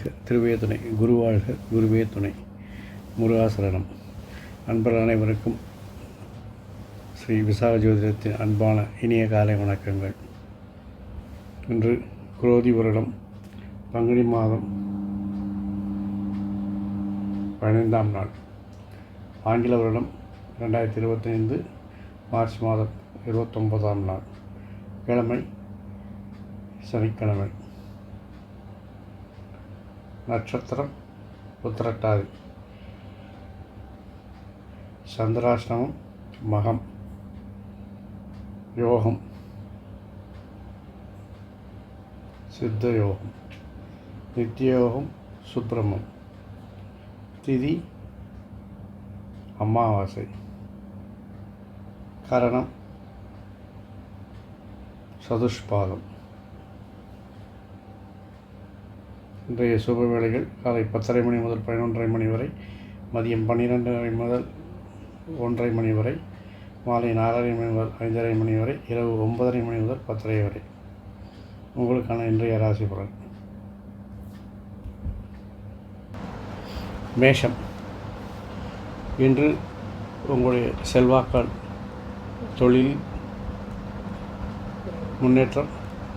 வாழ்க திருவே துணை குருவாழ்க குருவே துணை. முருகாசரணம் அன்பர் அனைவருக்கும் ஸ்ரீ விசாக ஜோதிடத்தின் அன்பான இனிய காலை வணக்கங்கள். இன்று குரோதி வருடம் பங்குனி மாதம் பதினைந்தாம் நாள். ஆங்கில வருடம் ரெண்டாயிரத்தி இருபத்தைந்து மார்ச் மாதம் இருபத்தொன்பதாம் நாள். கிழமை சனிக்கிழமை. நட்சத்திரம் உத்திரட்டாதி. சந்திராஷ்டமம் மகம். யோகம். சித்த யோகம் நித்தியோகம் சுப்பிரமம் திதி அமாவாசை. கரணம் சதுஷ்பாதம். இன்றைய சுப வேளைகள் காலை பத்தரை மணி முதல் பதினொன்றரை மணி வரை மதியம் பன்னிரெண்டரை முதல் ஒன்றரை மணி வரை மாலை நாலரை மணி முதல் ஐந்தரை மணி வரை இரவு ஒன்பதரை மணி முதல் பத்தரை வரை. உங்களுக்கான இன்றைய ராசி பலன். மேஷம். இன்று உங்களுடைய செல்வாக்கால் தொழில் முன்னேற்றம்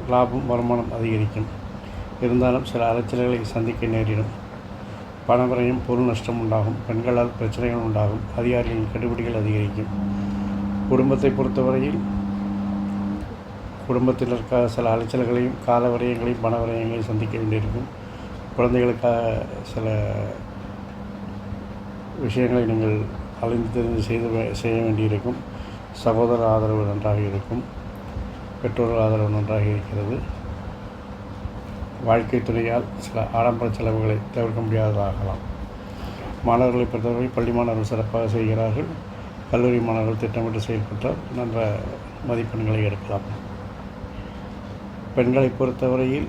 லாபம் வருமானம் அதிகரிக்கும். இருந்தாலும் சில அலைச்சல்களை சந்திக்க நேரிடும். பணவரையும் பொருள் நஷ்டம் உண்டாகும் பெண்களால் பிரச்சனைகள் உண்டாகும் அதிகாரிகளின் கெடுபிடிகள் அதிகரிக்கும். குடும்பத்தை பொறுத்தவரையில் குடும்பத்தில் இருக்க சில அலைச்சல்களையும் கால வரையங்களையும் பண வரையங்களையும் சந்திக்க வேண்டியிருக்கும். குழந்தைகளுக்காக சில விஷயங்களை நீங்கள் அலைந்து தெரிந்து செய்து செய்ய வேண்டியிருக்கும். சகோதர ஆதரவு நன்றாக இருக்கும். பெற்றோர்கள் ஆதரவு நன்றாக இருக்கிறது. வாழ்க்கை துறையால் சில ஆடம்பர செலவுகளை தவிர்க்க முடியாததாகலாம். மாணவர்களை பொறுத்தவரை பள்ளி மாணவர்கள் சிறப்பாக செய்கிறார்கள். கல்லூரி மாணவர்கள் திட்டமிட்டு செயல்பட்டால் நல்ல மதிப்பெண்களை எடுக்கலாம். பெண்களை பொறுத்தவரையில்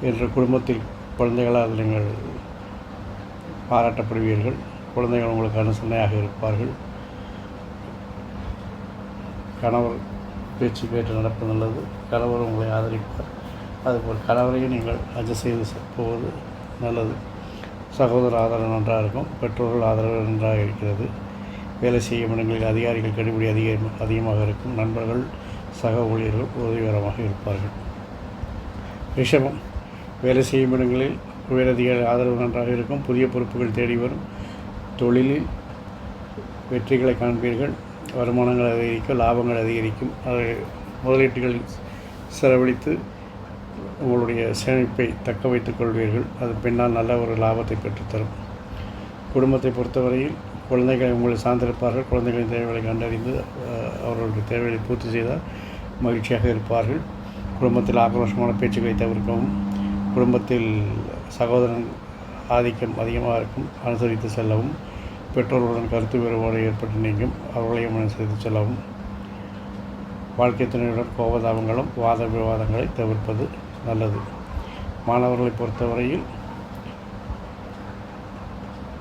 என்ற குடும்பத்தில் குழந்தைகளால் நீங்கள் பாராட்டப்படுவீர்கள். குழந்தைகள் உங்களுக்கு அனுசரணையாக இருப்பார்கள். கணவர் பேச்சு கேட்டு நடப்பது நல்லது. கணவர் உங்களை ஆதரிப்பார். அதுபோல் கணவரையும் நீங்கள் அட்ஜஸ்ட் செய்து போவது நல்லது. சகோதர ஆதரவு நன்றாக இருக்கும். பெற்றோர்கள் ஆதரவு நன்றாக இருக்கிறது. வேலை செய்யும் இடங்களில் அதிகாரிகள் கடுபடி அதிக அதிகமாக இருக்கும். நண்பர்கள் சக ஊழியர்கள் உதவிகரமாக இருப்பார்கள். ரிஷபம். வேலை செய்யும் இடங்களில் உயரதிகாரி ஆதரவு நன்றாக இருக்கும். புதிய பொறுப்புகள் தேடி வரும். தொழிலில் வெற்றிகளை காண்பீர்கள். வருமானங்கள் அதிகரிக்கும். லாபங்கள் அதிகரிக்கும். அதை முதலீட்டுகளில் செலவழித்து உங்களுடைய சேமிப்பை தக்க வைத்துக் கொள்வீர்கள். அது பின்னால் நல்ல ஒரு லாபத்தை பெற்றுத்தரும். குடும்பத்தை பொறுத்தவரையில் குழந்தைகளை உங்களை சார்ந்திருப்பார்கள். குழந்தைகளின் தேவைகளை கண்டறிந்து அவர்களுடைய தேவைகளை பூர்த்தி செய்தால் மகிழ்ச்சியாக இருப்பார்கள். குடும்பத்தில் ஆக்ரோஷமான பேச்சுக்களை தவிர்க்கவும் குடும்பத்தில் சகோதரன் ஆதிக்கம் அதிகமாக இருக்கும் அனுசரித்து செல்லவும் பெற்றோர்களுடன் கருத்து வேறுபாடு ஏற்பட்டு நீங்கும் அவர்களையும் அனுசரித்து செல்லவும். வாழ்க்கை துணையுடன் கோபதாபங்களும் வாத விவாதங்களை தவிர்ப்பது நல்லது. மாணவர்களை பொறுத்தவரையில்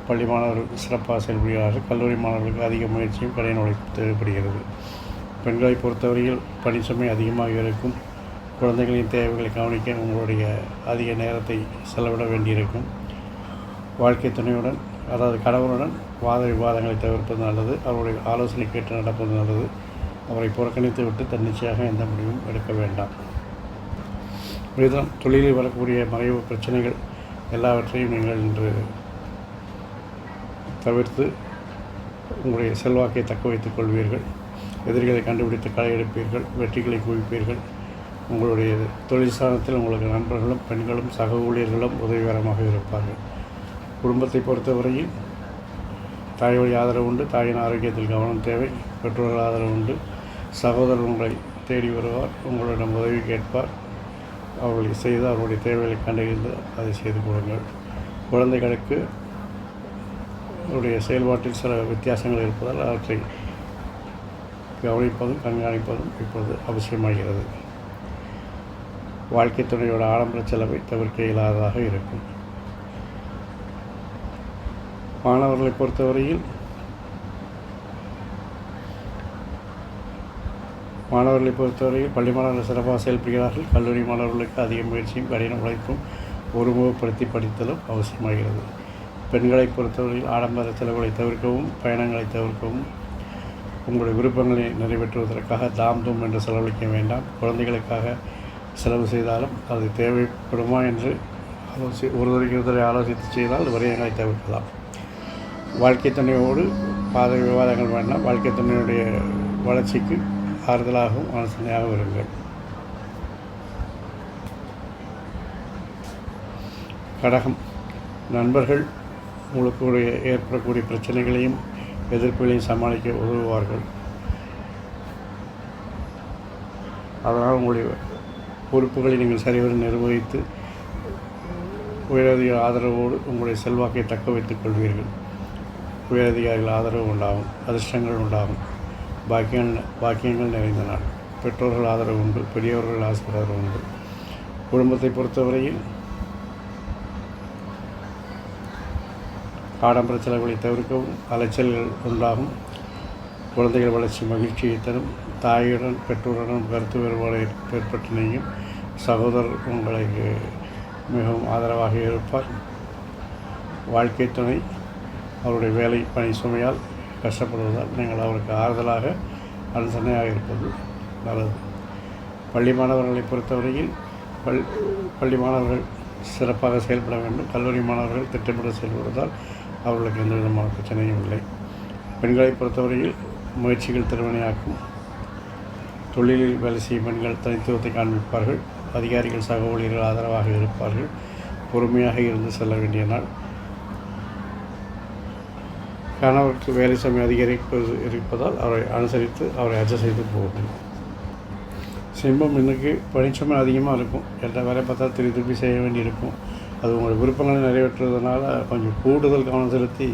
பள்ளி மாணவர்கள் சிறப்பாக செயல்படுகிறார்கள். கல்லூரி மாணவர்களுக்கு அதிக முயற்சியும் கடை உழைப்பு தேவைப்படுகிறது. பெண்களை பொறுத்தவரையில் பணிச்சுமை அதிகமாக இருக்கும். குழந்தைகளின் தேவைகளை கவனிக்க உங்களுடைய அதிக நேரத்தை செலவிட வேண்டியிருக்கும். வாழ்க்கை துணையுடன் அதாவது கணவனுடன் வாத விவாதங்களை தவிர்ப்பது நல்லது. அவருடைய ஆலோசனை கேட்டு நடப்பது நல்லது. அவரை புறக்கணித்து விட்டு தன்னிச்சையாக எந்த முடிவும் எடுக்க வேண்டாம். மிதம் தொழிலில் வரக்கூடிய மறைவு பிரச்சனைகள் எல்லாவற்றையும் நீங்கள் இன்று தவிர்த்து உங்களுடைய செல்வாக்கை தக்க வைத்துக் கொள்வீர்கள். எதிரிகளை கண்டுபிடித்து களை எடுப்பீர்கள் வெற்றிகளை குவிப்பீர்கள். உங்களுடைய தொழில் உங்களுக்கு நண்பர்களும் பெண்களும் சக ஊழியர்களும் உதவிகரமாக இருப்பார்கள். குடும்பத்தை பொறுத்தவரையில் தாய்வழி ஆதரவு உண்டு தாயின் ஆரோக்கியத்தில் கவனம் தேவை பெற்றோர்கள் ஆதரவு உண்டு. சகோதரர் உங்களை தேடி வருவார் உங்களிடம் உதவி கேட்பார். அவர்களை செய்து அவருடைய தேவைகளை கண்டறிந்து அதை செய்து கொடுங்கள் குழந்தைகளுக்கு அவருடைய செயல்பாட்டில் சில வித்தியாசங்கள் இருப்பதால் அவற்றை கவனிப்பதும் கண்காணிப்பதும் இப்பொழுது அவசியமாகிறது. வாழ்க்கை துணையோட ஆடம்பர செலவை தவிர்க்க இயலாததாக இருக்கும். மாணவர்களை பொறுத்தவரையில் மாணவர்களை பொறுத்தவரையில் பள்ளி மாணவர்கள் சிறப்பாக செயல்படுகிறார்கள். கல்லூரி மாணவர்களுக்கு அதிக முயற்சியும் கடின உழைப்பும் ஒருமுகப்படுத்தி படித்தலும் அவசியமாகிறது. பெண்களை பொறுத்தவரையில் ஆடம்பர செலவுகளை தவிர்க்கவும் பயணங்களை தவிர்க்கவும் உங்களுடைய விருப்பங்களை நிறைவேற்றுவதற்காக தாம் தூம் என்று செலவழிக்க வேண்டாம். குழந்தைகளுக்காக செலவு செய்தாலும் அது தேவைப்படுமா என்று ஆலோசி ஒருவருக்கு ஒருவரை ஆலோசித்து செய்தால் விரயங்களை தவிர்க்கலாம். வாழ்க்கை துணையோடு பாத விவாதங்கள் வேண்டாம். வாழ்க்கை துணையுடைய வளர்ச்சிக்கு ஆறுதலாகவும் ஆலோசனையாகவும் இருங்கள். கடகம். நண்பர்கள் உங்களுக்கு ஏற்படக்கூடிய பிரச்சனைகளையும் எதிர்ப்புகளையும் சமாளிக்க உதவுவார்கள். அதனால் உங்களுடைய பொறுப்புகளை நீங்கள் சரிவர நிர்வகித்து உயரதிகார ஆதரவோடு உங்களுடைய செல்வாக்கை தக்க வைத்துக் கொள்வீர்கள். உயரதிகாரிகள் ஆதரவு உண்டாகும் அதிர்ஷ்டங்கள் உண்டாகும். பாக்கியங்கள் பாக்கியங்கள் நிறைந்த நாள் பெற்றோர்கள் ஆதரவு உண்டு பெரியவர்கள் ஆதரவு உண்டு. குடும்பத்தை பொறுத்தவரையில் ஆடம்பர செலவுகளை தவிர்க்கவும் அலைச்சல்கள் உண்டாகும். குழந்தைகள் வளர்ச்சி மகிழ்ச்சியை தரும். தாயுடன் பெற்றோருடன் கருத்து வேறுபாடு ஏற்பட்டு சகோதரர் உங்களுக்கு மிகவும் ஆதரவாக இருப்பார். வாழ்க்கை துணை அவருடைய வேலை பணி சுமையால் கஷ்டப்படுவதால் நீங்கள் அவருக்கு ஆறுதலாக அனுசரணையாக இருப்பது நல்லது. பள்ளி மாணவர்களை பொறுத்தவரையில் பள் பள்ளி மாணவர்கள் சிறப்பாக செயல்பட வேண்டும். கல்லூரி மாணவர்கள் திட்டமிட செயல்படுவதால் அவர்களுக்கு எந்த விதமான பிரச்சனையும் இல்லை. பெண்களை பொறுத்தவரையில் முயற்சிகள் திருமணையாக்கும் தொழிலில் வேலை செய்யும் பெண்கள் தனித்துவத்தை காண்பிப்பார்கள். அதிகாரிகள் சக ஊழியர்கள் ஆதரவாக இருப்பார்கள். பொறுமையாக இருந்து செல்ல வேண்டிய நாள். கணவருக்கு வேலை சமயம் அதிகரிப்பது இருப்பதால் அவரை அனுசரித்து அவரை அட்ஜஸ்ட் செய்து போகும் சிம்பம் இன்னைக்கு பணிச்சுமை அதிகமாக இருக்கும். எல்லா வேலை பார்த்தா திருப்பி திருப்பி செய்ய வேண்டியிருக்கும். அது உங்களுடைய விருப்பங்களை நிறைவேற்றுறதுனால கொஞ்சம் கூடுதல் கவனம் செலுத்தி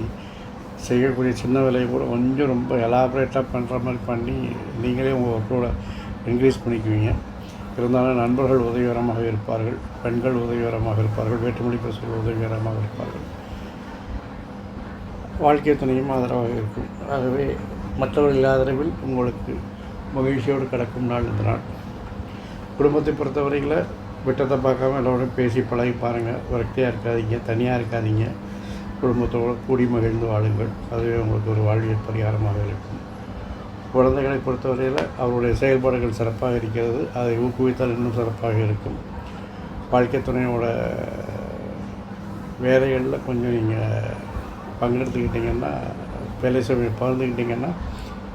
செய்யக்கூடிய சின்ன வேலையை கூட கொஞ்சம் ரொம்ப எலாபரேட்டாக பண்ணுற மாதிரி பண்ணி நீங்களே உங்கள் ஒர்க்கோட இன்க்ரீஸ் பண்ணிக்குவீங்க. இருந்தாலும் நண்பர்கள் உதவிகரமாக இருப்பார்கள் பெண்கள் உதவிகரமாக இருப்பார்கள் வேற்றுமொழி பேசுகிற உதவிகரமாக இருப்பார்கள். வாழ்க்கை துணையும் ஆதரவாக இருக்கும். ஆகவே மற்றவர்கள் ஆதரவில் உங்களுக்கு மகிழ்ச்சியோடு கிடக்கும் நாள் இந்த நாள். குடும்பத்தை பொறுத்தவரையில் விட்டத்தை பார்க்காம எல்லோரும் பேசி பழகி பாருங்கள் விரக்தியாக இருக்காதீங்க தனியாக இருக்காதீங்க. குடும்பத்தோடு கூடி மகிழ்ந்து வாழுங்கள். அதுவே உங்களுக்கு ஒரு வாழ்வியல் பரிகாரமாக இருக்கும். குழந்தைகளை பொறுத்தவரையில் அவருடைய செயல்பாடுகள் சிறப்பாக இருக்கிறது. அதை ஊக்குவித்தால் இன்னும் சிறப்பாக இருக்கும். வாழ்க்கை துணையோட வேலைகளில் கொஞ்சம் நீங்கள் பங்கெடுத்துக்கிட்டிங்கன்னா வேலை சமயம் பகிர்ந்துக்கிட்டிங்கன்னா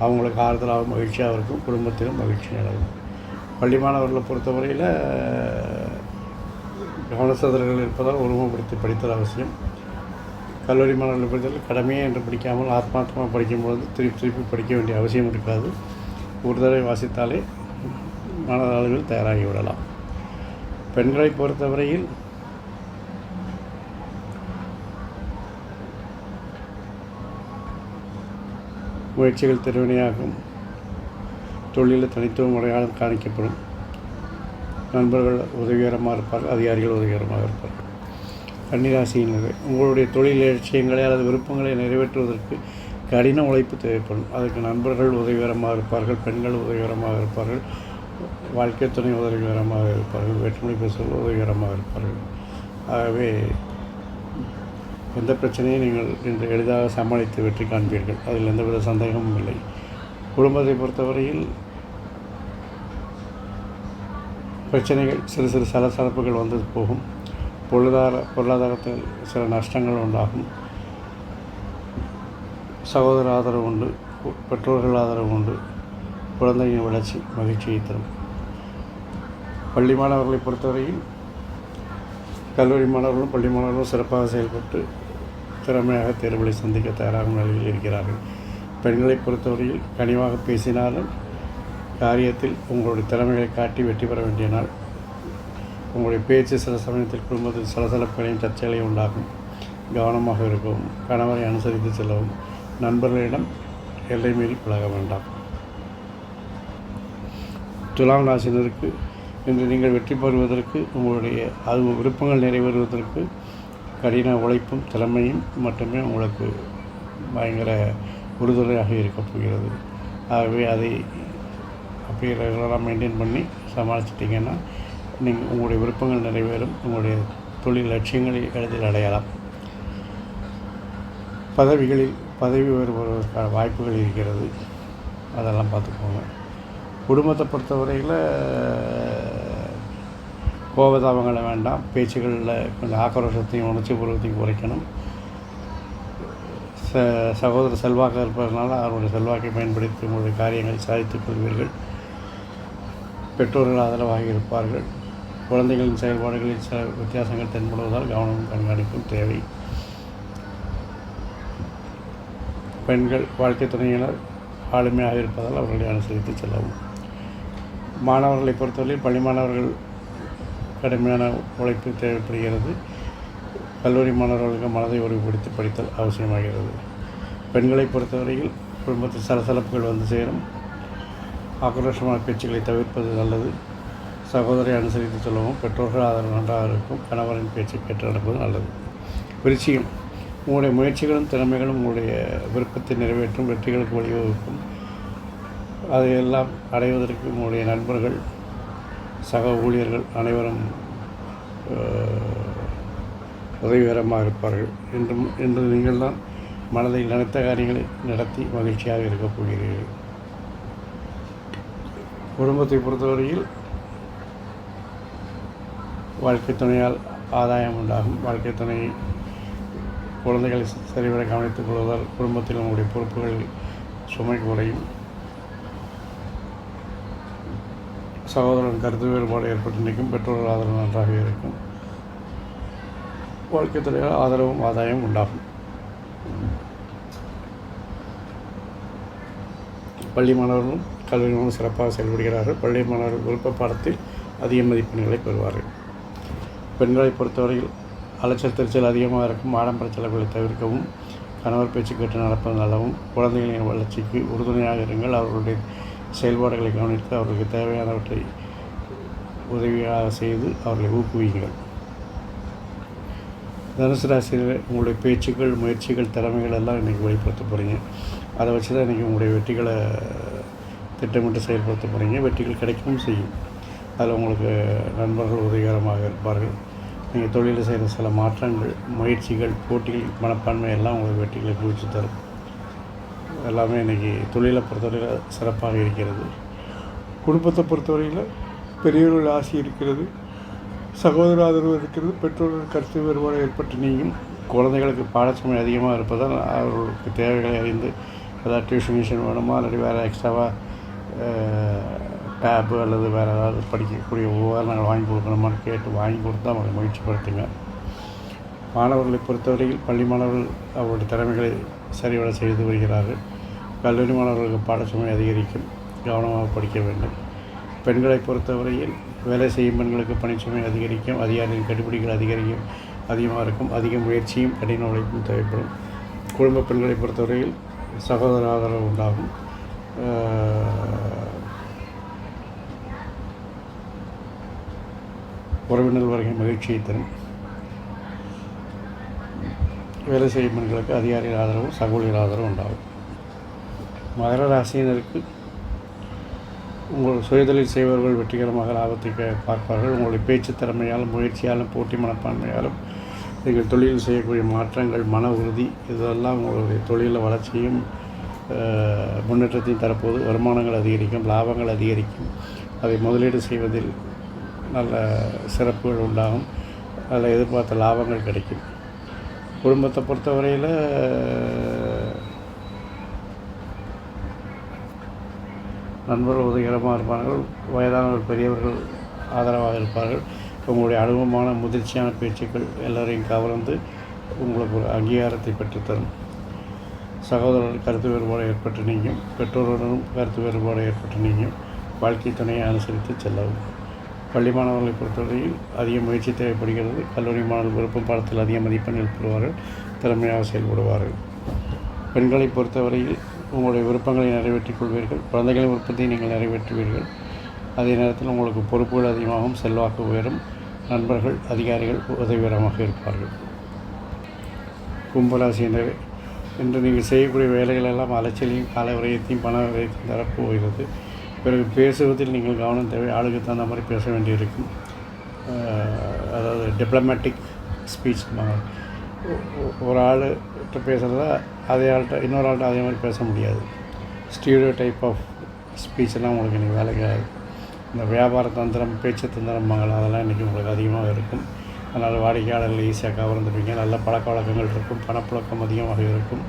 அவங்களுக்கு ஆறுதலாகவும் மகிழ்ச்சியாக இருக்கும். குடும்பத்திலும் மகிழ்ச்சி நிலவும். பள்ளி மாணவர்களை பொறுத்தவரையில் கவனசதர்கள் இருப்பதால் உருவப்படுத்தி படித்தல் அவசியம். கல்லூரி மாணவர்களை படித்தல் கடமையே என்று படிக்காமல் ஆத்மார்த்தமாக படிக்கும்பொழுது திருப்பி திருப்பி படிக்க வேண்டிய அவசியம் இருக்காது. ஒரு தடவை வாசித்தாலே மாணவர்கள் தயாராகி விடலாம். பெண்களை பொறுத்தவரையில் முயற்சிகள் திருவினையாகும் தொழிலில் தனித்துவம் அடையாளம் காணிக்கப்படும். நண்பர்கள் உதவிகரமாக இருப்பார்கள் அதிகாரிகள் உதவிகரமாக இருப்பார்கள். கன்னிராசியினரை உங்களுடைய தொழில் லட்சியங்களை அல்லது விருப்பங்களை நிறைவேற்றுவதற்கு கடின உழைப்பு தேவைப்படும். அதுக்கு நண்பர்கள் உதவிகரமாக இருப்பார்கள் பெண்கள் உதவிகரமாக இருப்பார்கள் வாழ்க்கை துணை உதவிகரமாக இருப்பார்கள் வேற்றுமொழி பேசுவது உதவிகரமாக இருப்பார்கள். ஆகவே எந்த பிரச்சனையும் நீங்கள் இன்று எளிதாக சமாளித்து வெற்றி காண்பீர்கள். அதில் எந்தவித சந்தேகமும் இல்லை. குடும்பத்தை பொறுத்தவரையில் பிரச்சனைகள் சிறு சிறு சலசலப்புகள் வந்து போகும். பொருளாதார பொருளாதாரத்தில் சில நஷ்டங்கள் உண்டாகும். சகோதர ஆதரவு உண்டு. பெற்றோர்கள் ஆதரவு உண்டு. குழந்தையின் வளர்ச்சி மகிழ்ச்சியை தரும். பள்ளி மாணவர்களை பொறுத்தவரையில் கல்லூரி மாணவர்களும் பள்ளி மாணவர்களும் சிறப்பாக செயல்பட்டு திறமையாக தேர்வுகளை சந்திக்க தயாராகும் நிலையில் இருக்கிறார்கள். பெண்களை பொறுத்தவரையில் கனிவாக பேசினாலும் காரியத்தில் உங்களுடைய திறமைகளை காட்டி வெற்றி பெற வேண்டிய நாள். உங்களுடைய பேச்சு சில சமயத்தில் குடும்பத்தில் சலசலப்புகளையும் சர்ச்சைகளையும் உண்டாகும் கவனமாக இருக்கவும் கணவரை அனுசரித்து செல்லவும் நண்பர்களிடம் எல்லை மீறி பழக வேண்டாம். துலாம் ராசினருக்கு இன்று நீங்கள் வெற்றி பெறுவதற்கு உங்களுடைய அது விருப்பங்கள் நிறைவேறுவதற்கு கடின உழைப்பும் திறமையும் மட்டுமே உங்களுக்கு பயங்கர உறுதுணையாக இருக்கப் போகிறது. ஆகவே அதை அப்படியே ரெகுலராக மெயின்டைன் பண்ணி சமாளிச்சிட்டிங்கன்னா நீங்கள் உங்களுடைய விருப்பங்கள் நிறைவேறும் உங்களுடைய தொழில் லட்சியங்களை எளிதில் அடையலாம். பதவிகளில் பதவி வருவதற்கான வாய்ப்புகள் இருக்கிறது. அதெல்லாம் பார்த்துக்கோங்க. குடும்பத்தை பொறுத்தவரையில் கோபதாபங்களை வேண்டாம். பேச்சுகளில் கொஞ்சம் ஆக்ரோஷத்தையும் உணர்ச்சி பூர்வத்தையும் குறைக்கணும். ச சகோதர செல்வாக்காக இருப்பதனால அவருடைய செல்வாக்கை பயன்படுத்தி உங்களுடைய காரியங்களை சாதித்துக் கொள்வீர்கள். பெற்றோர்கள் ஆதரவாக இருப்பார்கள். குழந்தைகளின் செயல்பாடுகளில் சில வித்தியாசங்கள் தென்படுவதால் கவனமும் கண்காணிப்பும் தேவை. பெண்கள் வாழ்க்கை துணையினர் ஆளுமையாக இருப்பதால் அவர்களை அனுசரித்து செல்லவும். மாணவர்களை பொறுத்தவரையில் பள்ளி மாணவர்கள் கடுமையான உழைப்பு தேவைப்படுகிறது. கல்லூரி மாணவர்களுக்கு மனதை ஒருமைப்படுத்தி படித்தல் அவசியமாகிறது. பெண்களை பொறுத்தவரையில் குடும்பத்தில் சலசலப்புகள் வந்து சேரும். ஆக்ரோஷமான பேச்சுக்களை தவிர்ப்பது நல்லது. சகோதரை அனுசரித்து சொல்லவும் பெற்றோர்கள் ஆதரவு நன்றாக இருக்கும். கணவரின் பேச்சு கேட்டு நடப்பது நல்லது. விருச்சிகம். உங்களுடைய முயற்சிகளும் திறமைகளும் உங்களுடைய விருப்பத்தை நிறைவேற்றும் வெற்றிகளுக்கு வழிவகுக்கும். அதையெல்லாம் அடைவதற்கு உங்களுடைய நண்பர்கள் சக ஊழியர்கள் அனைவரும் உதவிகரமாக இருப்பார்கள் என்றும் என்று நீங்கள் தான் மனதில் நினைத்த காரியங்களை நடத்தி மகிழ்ச்சியாக இருக்கப் போகிறீர்கள். குடும்பத்தை பொறுத்தவரையில் வாழ்க்கை துணையால் ஆதாயம் உண்டாகும். வாழ்க்கை துணை குழந்தைகளை சரிவர கவனித்துக் கொள்வதால் குடும்பத்தில் உங்களுடைய பொறுப்புகள் சுமை குறையும். சகோதரன் கருத்து வேறுபாடு ஏற்பட்டு நிற்கும் பெற்றோர்கள் ஆதரவு நன்றாக இருக்கும். வாழ்க்கை துறையால் ஆதரவும் ஆதாயம் உண்டாகும். பள்ளி மாணவர்களும் கல்வி மாணவர்களும் சிறப்பாக செயல்படுகிறார்கள். பள்ளி மாணவர்கள் விருப்ப பாடத்தில் அதிக மதிப்பெண்களை பெறுவார்கள். பெண்களை பொறுத்தவரையில் அலைச்சல் திருச்சல் அதிகமாக இருக்கும். ஆடம்பர செலவுகளை தவிர்க்கவும் கணவர் பேச்சு கேட்டு நடப்பது நல்லவும் குழந்தைகளின் வளர்ச்சிக்கு உறுதுணையாக இருங்கள். அவர்களுடைய செயல்பாடுகளை கவனித்து அவர்களுக்கு தேவையானவற்றை உதவியாக செய்து அவர்களை ஊக்குவியுங்கள். தனுசு ராசியில் உங்களுடைய பேச்சுக்கள் முயற்சிகள் திறமைகள் எல்லாம் இன்றைக்கி வெளிப்படுத்த போகிறீங்க அதை வச்சு தான் இன்றைக்கி உங்களுடைய வெற்றிகளை திட்டமிட்டு செயல்படுத்த போகிறீங்க வெற்றிகள் கிடைக்கவும் செய்யும். அதில் உங்களுக்கு நண்பர்கள் உதவிகரமாக இருப்பார்கள். நீங்கள் தொழிலில் செய்கிற சில மாற்றங்கள் முயற்சிகள் போட்டிகள் மனப்பான்மை எல்லாம் உங்களுக்கு வெற்றிகளை குவிச்சு தரும். எல்லாமே இன்றைக்கி தொழிலை பொறுத்தவரையில் சிறப்பாக இருக்கிறது. குடும்பத்தை பொறுத்தவரையில் பெரியவர்கள் ஆசை இருக்கிறது. சகோதர ஆதரவு இருக்கிறது. பெற்றோர்கள் கருத்து வேறுபாடு ஏற்பட்டு நீங்கும். குழந்தைகளுக்கு பாடச்சுமை அதிகமாக இருப்பதால் அவர்களுக்கு தேவைகளை அறிந்து ஏதாவது டியூஷன் மிஷன் வேணுமா? அல்லது வேறு எக்ஸ்ட்ராவாக டேப்பு அல்லது வேறு ஏதாவது படிக்கக்கூடிய உபகரணங்கள் வாங்கி கொடுக்கணுமான்னு கேட்டு வாங்கி கொடுத்து அவங்களை முயற்சிப்படுத்துங்க மாணவர்களை பொறுத்தவரையில் பள்ளி மாணவர்கள் அவருடைய திறமைகளை சரிவர செய்து வருகிறார்கள். கல்லூரி மாணவர்களுக்கு பாடச்சுமை அதிகரிக்கும். கவனமாக படிக்க வேண்டும். பெண்களை பொறுத்தவரையில் வேலை செய்யும் பெண்களுக்கு பணிச்சுமை அதிகரிக்கும். அதிகாரிகளின் கண்டுபிடிகள் அதிகரிக்கும். அதிகமாக இருக்கும். அதிக முயற்சியும் கடின உழைப்பும் தேவைப்படும். குடும்ப பெண்களை பொறுத்தவரையில் சகோதர ஆதரவு உண்டாகும் உறவினர் வருகை மகிழ்ச்சியை தரும். வேலை செய்யும் பெண்களுக்கு அதிகாரிகள் ஆதரவும் சகோதரிகள் ஆதரவும் உண்டாகும். மகர ராசியினருக்கு உங்கள் சுயதொழில் செய்பவர்கள் வெற்றிகரமாக லாபத்தை பார்ப்பார்கள். உங்களுடைய பேச்சு திறமையாலும் முயற்சியாலும் போட்டி மனப்பான்மையாலும் நீங்கள் தொழிலில் செய்யக்கூடிய மாற்றங்கள் மன உறுதி இதெல்லாம் உங்களுடைய தொழிலில் வளர்ச்சியும் முன்னேற்றத்தையும் தரப்போது. வருமானங்கள் அதிகரிக்கும் லாபங்கள் அதிகரிக்கும். அதை முதலீடு செய்வதில் நல்ல சிறப்புகள் உண்டாகும். அதில் எதிர்பார்த்த லாபங்கள் கிடைக்கும். குடும்பத்தை பொறுத்தவரையில் நண்பர்கள் உதவிகரமாக இருப்பார்கள் வயதானவர்கள் பெரியவர்கள் ஆதரவாக இருப்பார்கள். உங்களுடைய அனுபவமான முதிர்ச்சியான பேச்சுக்கள் எல்லோரையும் கவர்ந்து உங்களுக்கு ஒரு அங்கீகாரத்தை பெற்றுத்தரும். சகோதரர்கள் கருத்து வேறுபாடு ஏற்பட்டு நீங்கும் பெற்றோருடனும் கருத்து வேறுபாடு ஏற்பட்டு நீங்கும். வாழ்க்கை துணையை அனுசரித்து செல்லவும். பள்ளி மாணவர்களை பொறுத்தவரையில் அதிக முயற்சி தேவைப்படுகிறது. கல்லூரி மாணவர்கள் விருப்பம் பாடத்தில் அதிக மதிப்பெண்கள் பெறுவார்கள் திறமையாக செயல்படுவார்கள். பெண்களை பொறுத்தவரையில் உங்களுடைய விருப்பங்களை நிறைவேற்றிக் கொள்வீர்கள். குழந்தைகளின் விருப்பத்தை நீங்கள் நிறைவேற்றுவீர்கள். அதே நேரத்தில் உங்களுக்கு பொறுப்புகள் அதிகமாகவும் செல்வாக்கு உயரும். நண்பர்கள் அதிகாரிகள் உதவிகரமாக இருப்பார்கள். கும்பராசியினர் இன்று நீங்கள் செய்யக்கூடிய வேலைகள் எல்லாம் அலைச்சலையும் கால விரயத்தையும் பண விரயத்தையும் தரப்போகிறது. பிறகு பேசுவதில் நீங்கள் கவனம் தேவை. ஆளுக்கு தகுந்த மாதிரி பேச வேண்டியிருக்கும். அதாவது டிப்ளமேட்டிக் ஸ்பீச் ஒரு ஆள்கிட்ட பேசுகிறத அதே ஆள்கிட்ட இன்னொரு ஆள்கிட்ட அதே மாதிரி பேச முடியாது. ஸ்டீரியோ டைப் ஆஃப் ஸ்பீச்செல்லாம் உங்களுக்கு இன்றைக்கி வேலைக்காது இந்த வியாபார தந்திரம் பேச்சு தந்திரம்பாங்கள் அதெல்லாம் இன்றைக்கி உங்களுக்கு அதிகமாக இருக்கும். அதனால் வாடிக்கையாளர்கள் ஈஸியாக கவர்ந்துருப்பீங்க நல்ல பழக்க வழக்கங்கள் இருக்கும். பணப்புழக்கம் அதிகமாக இருக்கும்.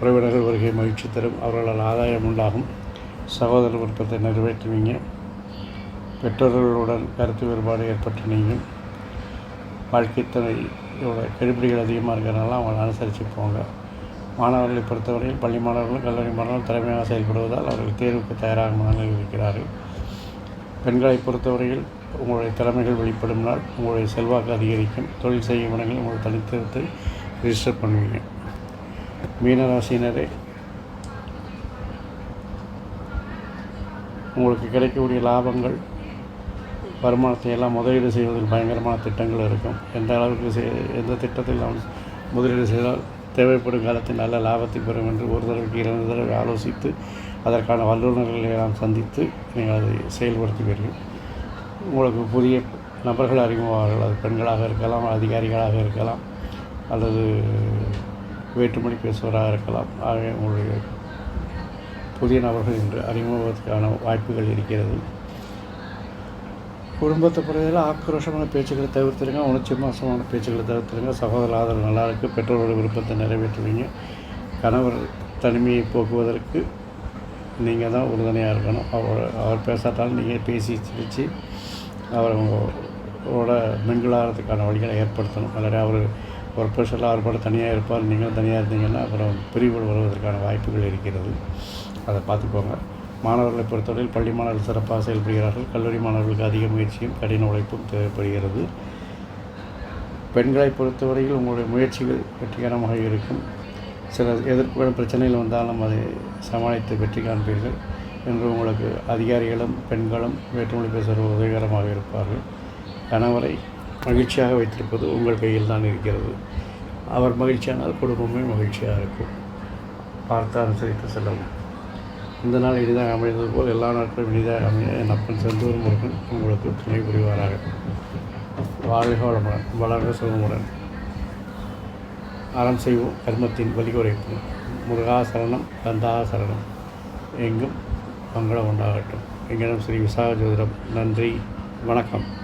உறவினர்கள் வருகை மகிழ்ச்சி தரும். அவர்களால் ஆதாயம் உண்டாகும். சகோதர விருப்பத்தை நிறைவேற்றுவீங்க. பெற்றோர்களுடன் கருத்து வேறுபாடு ஏற்பட்டு நீங்கள் வாழ்க்கை துணையோட கெடுபிடிகள் அதிகமாக இருக்கிறனால அவங்களை அனுசரித்து போங்க. மாணவர்களை பொறுத்தவரையில் பள்ளி மாணவர்களும் கல்லூரி மாணவர்களும் திறமையாக செயல்படுவதால் அவர்கள் தேர்வுக்கு தயாராக மனநிலையில் இருக்கிறார்கள். பெண்களை பொறுத்தவரையில் உங்களுடைய திறமைகள் வெளிப்படும் நாள் உங்களுடைய செல்வாக்கு அதிகரிக்கும். தொழில் செய்யும் இடங்களில் உங்களுடைய தனித்திறத்தை ரிஜிஸ்டர் பண்ணுவீங்க. மீனராசினரே உங்களுக்கு கிடைக்கக்கூடிய லாபங்கள் வருமானத்தை எல்லாம் முதலீடு செய்வதில் பயங்கரமான திட்டங்கள் இருக்கும். எந்த அளவுக்கு செய் எந்த திட்டத்தில் நாம் முதலீடு செய்தால் தேவைப்படும் காலத்தில் நல்ல லாபத்தை பெறும் என்று ஒரு தடவைக்கு இரண்டு தடவை ஆலோசித்து அதற்கான வல்லுநர்களை எல்லாம் சந்தித்து நீங்கள் அதை செயல்படுத்துவீர்கள். உங்களுக்கு புதிய நபர்கள் அறிமுகமாகர்கள் அது பெண்களாக இருக்கலாம் அதிகாரிகளாக இருக்கலாம் அல்லது வேற்றுமொழி பேசுவராக இருக்கலாம். ஆகவே உங்களுடைய புதிய நபர்கள் என்று அறிமுகத்துக்கான வாய்ப்புகள் இருக்கிறது. குடும்பத்தை பிறகு ஆக்ரோஷமான பேச்சுக்களை தவிர்த்துருங்க உணர்ச்சி மாசமான பேச்சுக்களை தவிர்த்துருங்க சகோதர ஆதரவு நல்லா இருக்குது பெற்றோரோட விருப்பத்தை நிறைவேற்றுவீங்க. கணவர் தனிமையை போக்குவதற்கு நீங்கள் தான் உறுதுணையாக இருக்கணும். அவர் அவர் பேசாட்டாலும் நீங்கள் பேசி சிரித்து அவரை உங்களோட மிங்கிளாகிறதுக்கான வழிகளை ஏற்படுத்தணும். அல்லது அவர் ஒரு ப்ரெஷரில் அவர் பாட்டு தனியாக இருப்பார் நீங்களும் தனியாக இருந்தீங்கன்னா அப்புறம் பிரிவுகள் வருவதற்கான வாய்ப்புகள் இருக்கிறது. அதை பார்த்துக்கோங்க. மாணவர்களை பொறுத்தவரையில் பள்ளி மாணவர்கள் சிறப்பாக செயல்படுகிறார்கள். கல்லூரி மாணவர்களுக்கு அதிக முயற்சியும் கடின உழைப்பும் தேவைப்படுகிறது. பெண்களை பொறுத்தவரையில் உங்களுடைய முயற்சிகள் வெற்றிகரமாக இருக்கும். சில எதிர்ப்புகளும் பிரச்சனைகள் வந்தாலும் அதை சமாளித்து வெற்றி காண்பீர்கள் என்று உங்களுக்கு அதிகாரிகளும் பெண்களும் வேற்றுமொழி பேசுகிற உதவிகரமாக இருப்பார்கள். கணவரை மகிழ்ச்சியாக வைத்திருப்பது உங்கள் கையில் தான் இருக்கிறது. அவர் மகிழ்ச்சியானால் குடும்பமே மகிழ்ச்சியாக இருக்கும். பார்த்து அனுசரித்து செல்லவும். இந்த நாள் இனிதாக அமைந்தது போல் எல்லா நாட்களும் இனிதாக அமைய என் அப்பன் செந்தூர் முருகன் உங்களுக்கு துணை புரிவாராக. வாழ்க வளமுடன் வளர்க சுகமுடன் அறம் செய்வோம் கர்மத்தின் வலி முருகாசரணம் கந்தாசரணம் எங்கும் மங்களம் உண்டாகட்டும். எங்களிடம் ஸ்ரீ விசாக ஜோதிடம் நன்றி வணக்கம்.